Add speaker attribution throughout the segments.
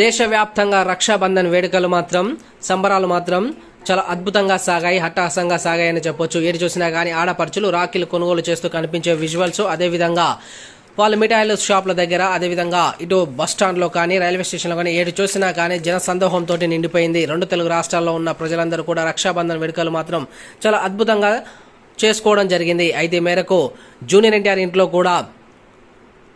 Speaker 1: దేశవ్యాప్తంగా రక్షాబంధన్ వేడుకలు మాత్రం సంబరాలు మాత్రం చాలా అద్భుతంగా సాగాయి హఠాసంగా సాగాయని చెప్పొచ్చు. ఏది చూసినా కానీ ఆడపడుచులు రాఖీలు కొనుగోలు చేస్తూ కనిపించే విజువల్స్. అదేవిధంగా వాళ్ళ మిఠాయిల షాప్ల దగ్గర అదేవిధంగా ఇటు బస్ స్టాండ్లో కానీ రైల్వే స్టేషన్లో కానీ ఏడు చూసినా కానీ జన సందోహంతో నిండిపోయింది. రెండు తెలుగు రాష్ట్రాల్లో ఉన్న ప్రజలందరూ కూడా రక్షాబంధన్ వేడుకలు మాత్రం చాలా అద్భుతంగా చేసుకోవడం జరిగింది. అయితే మేరకు జూనియర్ ఎన్టీఆర్ ఇంట్లో కూడా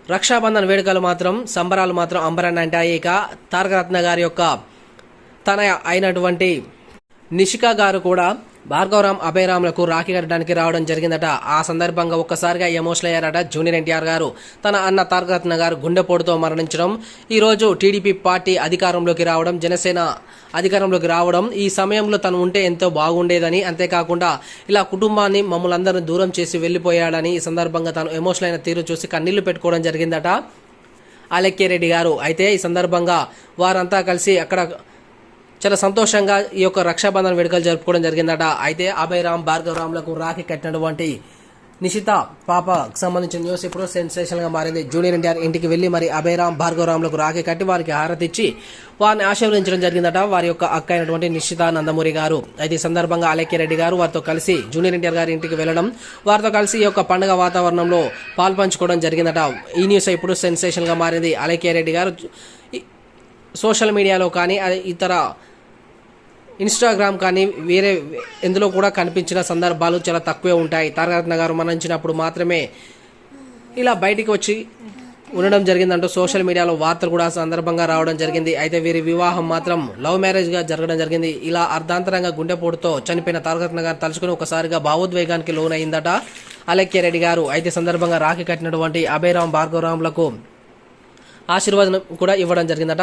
Speaker 1: రక్షాబంధన్ వేడుకలు మాత్రం సంబరాలు మాత్రం అంబరాన్ని అంటాయి ఇక తారకరత్న గారి యొక్క తన అయినటువంటి నిషిక గారు కూడా భార్గవరామ్ అభయరాములకు రాఖీ కట్టడానికి రావడం జరిగిందట. ఆ సందర్భంగా ఒక్కసారిగా ఎమోషనల్ అయ్యారట జూనియర్ ఎన్టీఆర్ గారు. తన అన్న తారకరత్న గారు గుండెపోటుతో మరణించడం ఈరోజు టీడీపీ పార్టీ అధికారంలోకి రావడం జనసేన అధికారంలోకి రావడం ఈ సమయంలో తను ఉంటే ఎంతో బాగుండేదని అంతేకాకుండా ఇలా కుటుంబాన్ని మమ్మల్ని అందరిని దూరం చేసి వెళ్ళిపోయాడని ఈ సందర్భంగా తను ఎమోషనల్ అయిన తీరు చూసి కన్నీళ్ళు పెట్టుకోవడం జరిగిందట. రెడ్డి గారు. అయితే ఈ సందర్భంగా వారంతా కలిసి అక్కడ చాలా సంతోషంగా ఈ యొక్క రక్షాబంధన వేడుకలు జరుపుకోవడం జరిగిందట. అయితే అభయరామ్ భార్గవరామ్లకు రాఖీ కట్టినటువంటి నిషిత పాపకు సంబంధించిన న్యూస్ ఇప్పుడు సెన్సేషన్గా మారింది. జూనియర్ ఎన్టీఆర్ ఇంటికి వెళ్ళి మరి అభయరామ్ భార్గవరామ్లకు రాఖీ కట్టి వారికి హారతి ఇచ్చి వారిని ఆశీర్వదించడం జరిగిందట వారి యొక్క అక్క అయినటువంటి నిశ్చిత నందమూరి గారు. అయితే ఈ సందర్భంగా రెడ్డి గారు వారితో కలిసి జూనియర్ ఎన్టీఆర్ గారి ఇంటికి వెళ్ళడం వారితో కలిసి ఈ యొక్క పండుగ వాతావరణంలో పాల్పంచుకోవడం జరిగిందట. ఈ న్యూస్ ఇప్పుడు సెన్సేషన్గా మారింది. రెడ్డి గారు సోషల్ మీడియాలో కానీ ఇతర ఇన్స్టాగ్రామ్ కానీ వేరే ఎందులో కూడా కనిపించిన సందర్భాలు చాలా తక్కువే ఉంటాయి. తారకరత్న గారు మరణించినప్పుడు మాత్రమే ఇలా బయటికి వచ్చి ఉండడం జరిగిందంటూ సోషల్ మీడియాలో వార్తలు కూడా సందర్భంగా రావడం జరిగింది. అయితే వీరి వివాహం మాత్రం లవ్ మ్యారేజ్గా జరగడం జరిగింది. ఇలా అర్ధాంతరంగా గుండెపోటుతో చనిపోయిన తారకరత్న గారు తలుచుకుని ఒకసారిగా భావోద్వేగానికి లోనైందట అలెక్యారెడ్డి గారు. అయితే సందర్భంగా రాఖీ కట్టినటువంటి అభయరామ్ భార్గవరాములకు ఆశీర్వాదం కూడా ఇవ్వడం జరిగిందట.